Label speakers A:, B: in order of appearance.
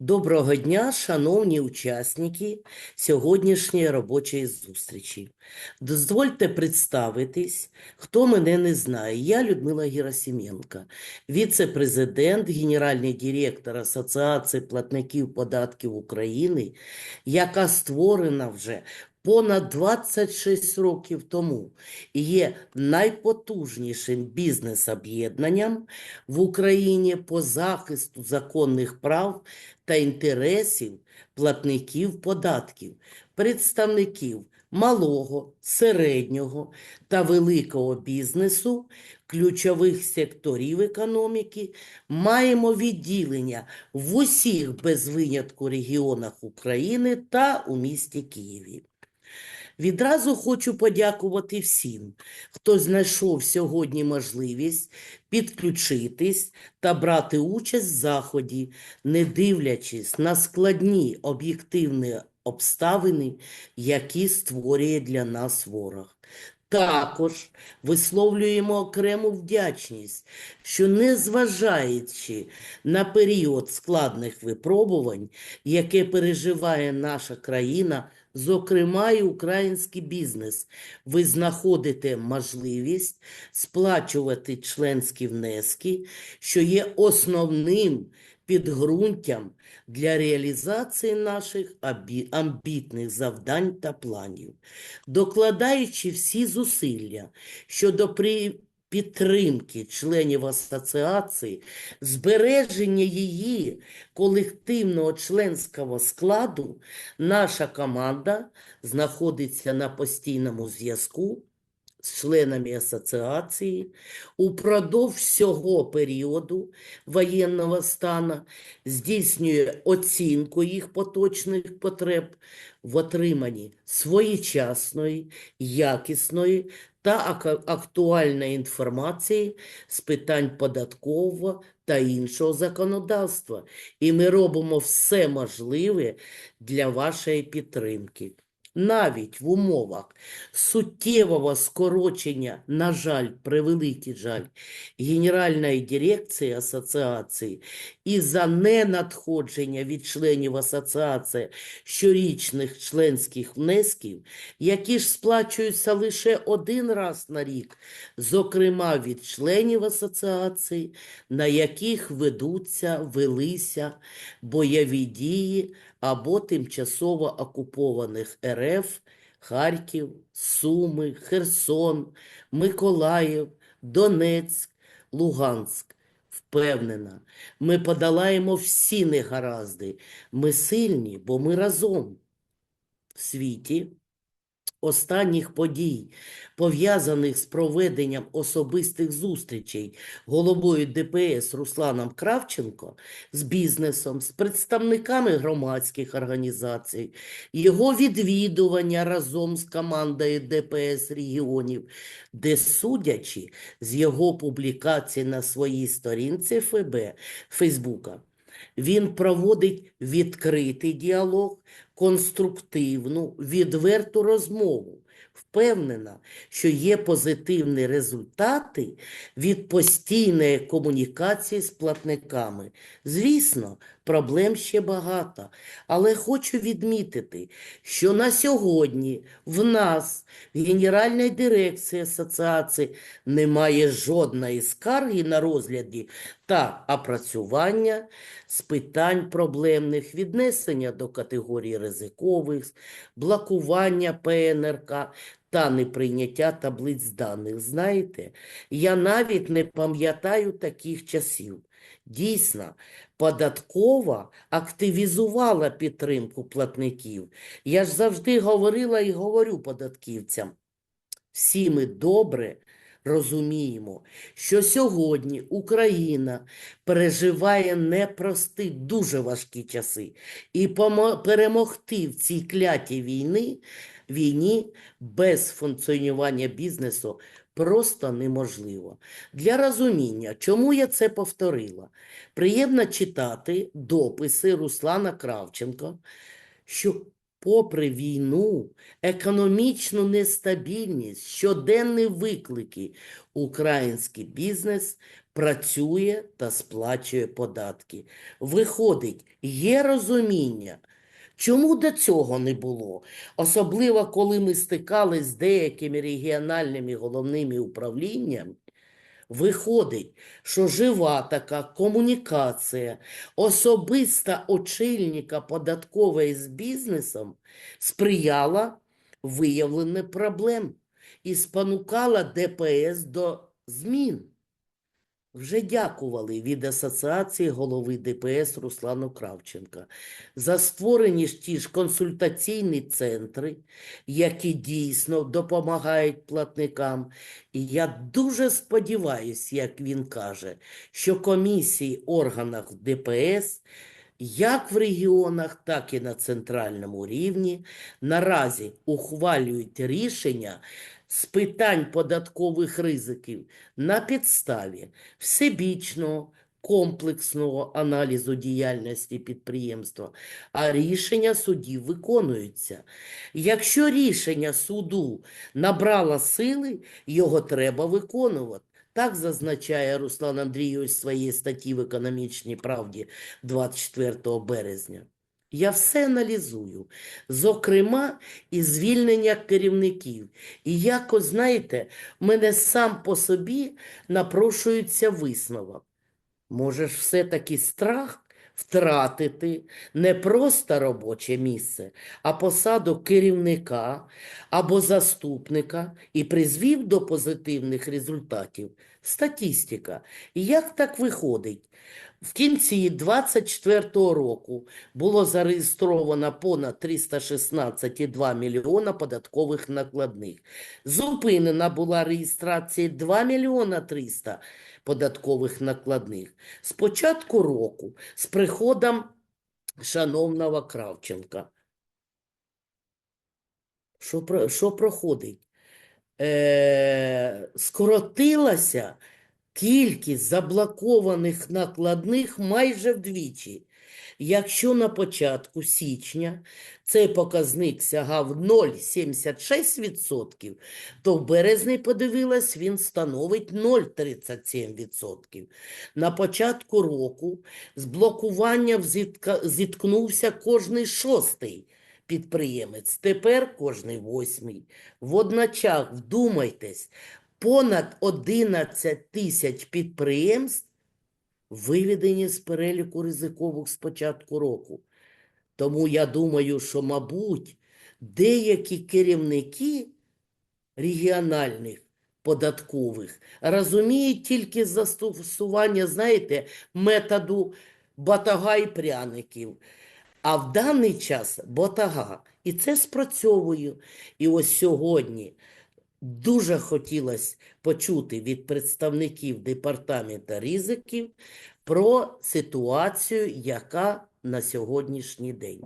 A: Доброго дня, шановні учасники сьогоднішньої робочої зустрічі. Дозвольте представитись, хто мене не знає. Я Людмила Герасименко, віце-президент, генеральний директор Асоціації платників податків України, яка створена вже понад 26 років тому є найпотужнішим бізнес-об'єднанням в Україні по захисту законних прав та інтересів платників податків, представників малого, середнього та великого бізнесу, ключових секторів економіки, маємо відділення в усіх без винятку регіонах України та у місті Києві. Відразу хочу подякувати всім, хто знайшов сьогодні можливість підключитись та брати участь в заході, не дивлячись на складні об'єктивні обставини, які створює для нас ворог. Також висловлюємо окрему вдячність, що незважаючи на період складних випробувань, яке переживає наша країна, зокрема і український бізнес, ви знаходите можливість сплачувати членські внески, що є основним підґрунтям для реалізації наших амбітних завдань та планів, докладаючи всі зусилля щодо при підтримки членів асоціації, збереження її колективного членського складу, наша команда знаходиться на постійному зв'язку з членами асоціації. Упродовж всього періоду воєнного стану, здійснює оцінку їх поточних потреб в отриманні своєчасної, якісної та актуальної інформації з питань податкового та іншого законодавства. І ми робимо все можливе для вашої підтримки. Навіть в умовах суттєвого скорочення, на жаль, превеликий жаль, Генеральної дирекції асоціації і за ненадходження від членів асоціації щорічних членських внесків, які ж сплачуються лише один раз на рік, зокрема від членів асоціації, на яких ведуться, велися бойові дії або тимчасово окупованих РФ, Харків, Суми, Херсон, Миколаїв, Донецьк, Луганськ. Впевнена, ми подолаємо всі негаразди. Ми сильні, бо ми разом. В світі останніх подій, пов'язаних з проведенням особистих зустрічей головою ДПС Русланом Кравченко з бізнесом, з представниками громадських організацій, його відвідування разом з командою ДПС регіонів, де, судячи з його публікацій на своїй сторінці ФБ Фейсбука, він проводить відкритий діалог, конструктивну, відверту розмову. Впевнена, що є позитивні результати від постійної комунікації з платниками. Звісно, проблем ще багато, але хочу відмітити, що на сьогодні в нас, в Генеральній дирекції асоціації, немає жодної скарги на розгляді та опрацювання з питань проблемних віднесення до категорії ризикових, блокування ПНРК та неприйняття таблиць даних. Знаєте, я навіть не пам'ятаю таких часів. Дійсно, податкова активізувала підтримку платників. Я ж завжди говорила і говорю податківцям. Всі ми добре розуміємо, що сьогодні Україна переживає непрості, дуже важкі часи. І перемогти в цій клятій війни, війні без функціонування бізнесу просто неможливо. Для розуміння, чому я це повторила, приємно читати дописи Руслана Кравченка, що попри війну, економічну нестабільність, щоденні виклики, український бізнес працює та сплачує податки. Виходить, є розуміння. Чому до цього не було? Особливо, коли ми стикались з деякими регіональними головними управліннями, виходить, що жива така комунікація особиста очільника податкової з бізнесом сприяла виявленню проблем і спонукала ДПС до змін. Вже дякували від Асоціації голови ДПС Руслану Кравченка за створені ж ті ж консультаційні центри, які дійсно допомагають платникам. І я дуже сподіваюся, як він каже, що комісії органах ДПС, як в регіонах, так і на центральному рівні, наразі ухвалюють рішення з питань податкових ризиків на підставі всебічного комплексного аналізу діяльності підприємства, а рішення судів виконуються. Якщо рішення суду набрало сили, його треба виконувати. Так зазначає Руслан Андрійович в своїй статті в «Економічній правді» 24 березня. Я все аналізую, зокрема, і звільнення керівників. І якось, знаєте, мене сам по собі напрошується висновок. Може ж все-таки страх втратити не просто робоче місце, а посаду керівника або заступника і призвів до позитивних результатів. Статистика. І як так виходить? В кінці 24-го року було зареєстровано понад 316,2 мільйона податкових накладних. Зупинена була реєстрація 2 мільйона 300 податкових накладних. З початку року, з приходом шановного Кравченка. Що, що проходить? Е, скоротилася кількість заблокованих накладних майже вдвічі. Якщо на початку січня цей показник сягав 0,76%, то в березні, подивилась, він становить 0,37%. На початку року з блокуванням зіткнувся кожний шостий підприємець, тепер кожний восьмий. Водночас, вдумайтесь, понад 11 тисяч підприємств виведені з переліку ризикових з початку року. Тому я думаю, що, мабуть, деякі керівники регіональних податкових розуміють тільки застосування, знаєте, методу батага і пряників. А в даний час ботага. І це спрацьовує. І ось сьогодні дуже хотілося почути від представників департамента ризиків про ситуацію, яка на сьогоднішній день.